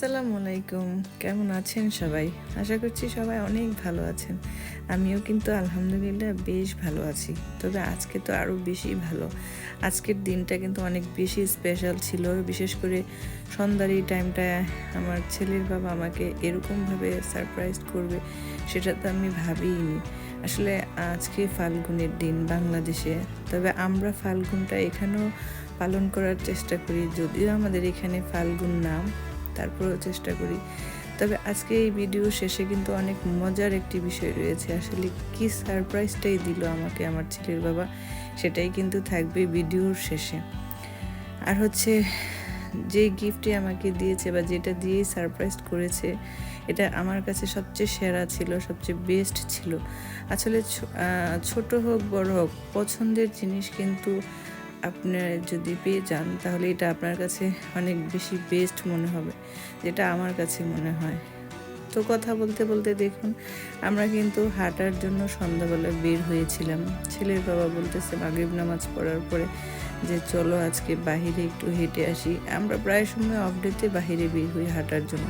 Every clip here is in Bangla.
আসসালামু আলাইকুম। কেমন আছেন সবাই? আশা করছি সবাই অনেক ভালো আছেন। আমিও কিন্তু আলহামদুলিল্লাহ বেশ ভালো আছি। তবে আজকে তো আরও বেশি ভালো। আজকের দিনটা কিন্তু অনেক বেশি স্পেশাল ছিল। বিশেষ করে সন্ধ্যার এই টাইমটায় আমার ছেলের বাবা আমাকে এরকমভাবে সারপ্রাইজ করবে, সেটা তো আমি ভাবিনি আসলে আজকে ফাল্গুনের দিন বাংলাদেশে। তবে আমরা ফাল্গুনটা এখানেও পালন করার চেষ্টা করি। যদিও আমাদের এখানে ফাল্গুন নাম তারপরেও চেষ্টা করি। তবে আজকে এই ভিডিও শেষে কিন্তু অনেক মজার একটি বিষয় রয়েছে। আসলে কি সারপ্রাইজটাই দিল আমাকে আমার ছেলের বাবা, সেটাই কিন্তু থাকবে ভিডিওর শেষে। আর হচ্ছে, যে গিফটটি আমাকে দিয়েছে বা যেটা দিয়েই সারপ্রাইজ করেছে, এটা আমার কাছে সবচেয়ে সেরা ছিল, সবচেয়ে বেস্ট ছিল। আসলে ছোট হোক, বড় হোক, পছন্দের জিনিস কিন্তু আপনার যদি পেয়ে যান, তাহলে এটা আপনার কাছে অনেক বেশি বেস্ট মনে হবে, যেটা আমার কাছে মনে হয়। তো কথা বলতে বলতে দেখুন, আমরা কিন্তু হাঁটার জন্য সন্ধ্যাবেলা বের হয়েছিলাম। ছেলের বাবা বলতেছে, মাগরিব নামাজ পড়ার পরে যে চলো আজকে বাহিরে একটু হেঁটে আসি। আমরা প্রায় সময় অফডেতে বাহিরে বের হই হাঁটার জন্য।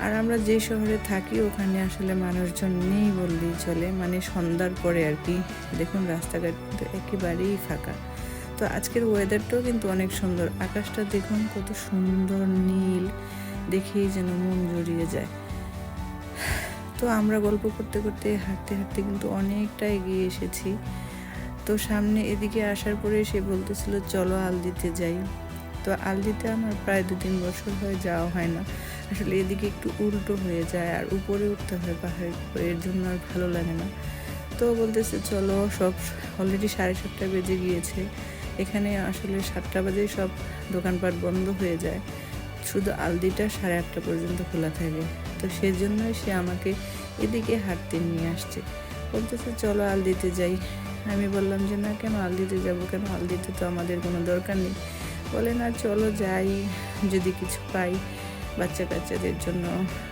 আর আমরা যে শহরে থাকি, ওখানে আসলে মানুষজন নেই বললেই চলে। মানে সন্ধ্যার পরে আর কি। দেখুন, রাস্তাঘাট একেবারেই ফাঁকা। তো আজকের ওয়েদারটাও কিন্তু অনেক সুন্দর। আকাশটা দেখুন কত সুন্দর নীল, দেখেই যেন মন জড়িয়ে যায়। তো আমরা গল্প করতে করতে হাঁটতে হাঁটতে কিন্তু অনেকটা এগিয়ে এসেছি। তো সামনে এদিকে আসার পরে সে বলতেছিল, চলো আলদিতে যাই। তো আলদিতে আমার প্রায় দু তিন বছর হয়ে যাওয়া হয় না। আসলে এদিকে একটু উল্টো হয়ে যায় আর উপরে উঠতে হয় উপরে এর জন্য আর ভালো লাগে না। তো বলতেছে, চলো, সব অলরেডি সাড়ে সাতটা বেজে গিয়েছে। এখানে আসলে সাতটা বাজেই সব দোকানপাট বন্ধ হয়ে যায়। শুধু আলদিটা সাড়ে আটটা পর্যন্ত খোলা থাকে। তো সেজন্যই সে আমাকে এদিকে হাঁটতে নিয়ে আসছে। বলতেছে, চলো আলদিতে যাই। আমি বললাম যে, না, কেন আলদিতে যাব কেন? আলদিতে তো আমাদের কোনো দরকার নেই। বলে, না, চলো যাই। যদি কিছু পাই বাচ্চা কাচ্চাদের জন্য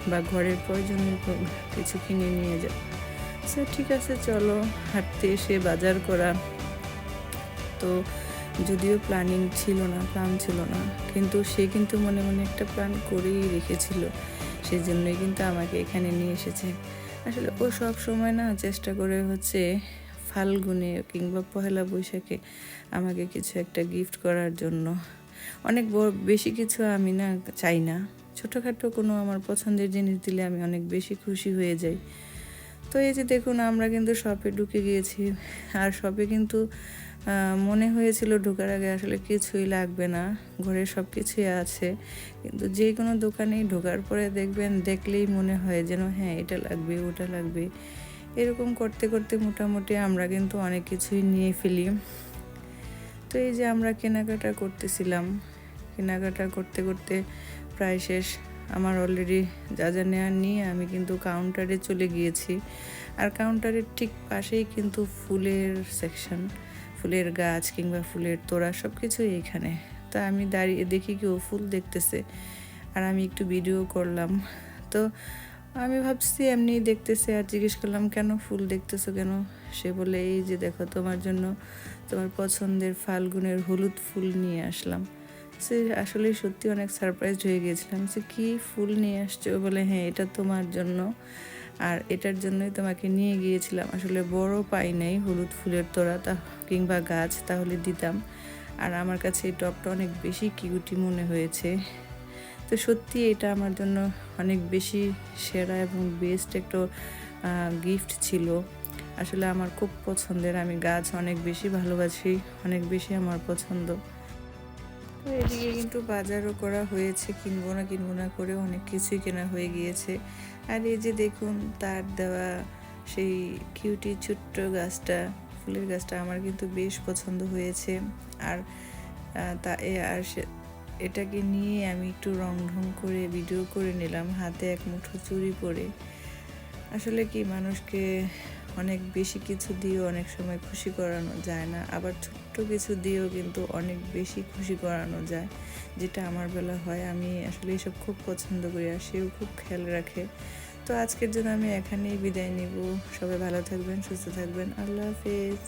বা ঘরের প্রয়োজনীয় কিছু কিনে নিয়ে যাও আচ্ছা ঠিক আছে, চলো। হাঁটতে এসে বাজার করা। তো যদিও প্ল্যানিং ছিল না প্ল্যান ছিল না। কিন্তু সে কিন্তু মনে মনে একটা প্ল্যান করেই রেখেছিল। সেই জন্যই কিন্তু আমাকে এখানে নিয়ে এসেছে। আসলে ও সব সময় না চেষ্টা করে হচ্ছে ফাল্গুনে কিংবা পহেলা বৈশাখে আমাকে কিছু একটা গিফট করার জন্য। অনেক বেশি কিছু আমি না চাই না। ছোটোখাটো কোনো আমার পছন্দের জিনিস দিলে আমি অনেক বেশি খুশি হয়ে যাই। তো এই যে দেখুন, আমরা কিন্তু শপে ঢুকে গিয়েছি। আর শপে কিন্তু মনে হয়েছিল ঢোকার আগে আসলে কিছুই লাগবে না, ঘরে সব কিছুই আছে। কিন্তু যে কোনো দোকানেই ঢোকার পরে দেখবেন, দেখলেই মনে হয় যেন হ্যাঁ এটা লাগবে, ওটা লাগবে। এরকম করতে করতে মোটামুটি আমরা কিন্তু অনেক কিছুই নিয়ে ফেলি। তো এই যে আমরা কেনাকাটা করতেছিলাম, কেনাকাটা করতে করতে প্রায় শেষ। আমার অলরেডি যা যা নেওয়ার নিয়ে আমি কিন্তু কাউন্টারে চলে গিয়েছি। আর কাউন্টারের ঠিক পাশেই কিন্তু ফুলের সেকশন ফুলের গাছ কিংবা ফুলের তোড়া সব কিছুই এখানে। তা আমি দাঁড়িয়ে দেখি কি ও ফুল দেখতেছে। আর আমি একটু ভিডিও করলাম। তো আমি ভাবছি এমনি দেখতেছে আর জিজ্ঞেস করলাম, কেন ফুল দেখতেছো কেন? সে বলে, এই যে দেখো, তোমার জন্য তোমার পছন্দের ফাল্গুনের হলুদ ফুল নিয়ে আসলাম। সে আসলে সত্যি অনেক সারপ্রাইজ হয়ে গিয়েছিলাম যে, কি ফুল নিয়ে আসছো? বলে হ্যাঁ এটা তোমার জন্য। আর এটার জন্যই তোমাকে নিয়ে গিয়েছিলাম। আসলে বড় পাই নাই, হলুদ ফুলের তোড়া তা কিংবা গাছ, তাহলে দিতাম। আর আমার কাছে এই টপটা অনেক বেশি কিউটি মনে হয়েছে। তো সত্যি এটা আমার জন্য অনেক বেশি সেরা এবং বেস্ট একটা গিফট ছিল। আসলে আমার খুব পছন্দের। আমি গাছ অনেক বেশি ভালোবাসি, অনেক বেশি আমার পছন্দ। তো এদিকে কিন্তু বাজারও করা হয়েছে, কিনবো না কিনবো না করে অনেক কিছুই কেনা হয়ে গিয়েছে। আর এই যে দেখুন, তার দেওয়া সেই কিউটি ছোট্ট গাছটা, ফুলের গাছটা আমার কিন্তু বেশ পছন্দ হয়েছে। আর তা আর এটাকে নিয়ে আমি একটু রং ঢং করে ভিডিও করে নিলাম, হাতে এক মুঠো চুরি পরে। আসলে কি, মানুষকে অনেক বেশি কিছু দিয়েও অনেক সময় খুশি করানো যায় না। আবার ছোট্ট কিছু দিয়েও কিন্তু অনেক বেশি খুশি করানো যায়। যেটা আমার বেলা হয়, আমি আসলে এসব খুব পছন্দ করি আর সেও খুব খেয়াল রাখে। তো আজকের জন্য আমি এখানেই বিদায় নিব। সবাই ভালো থাকবেন, সুস্থ থাকবেন। আল্লাহ হাফেজ।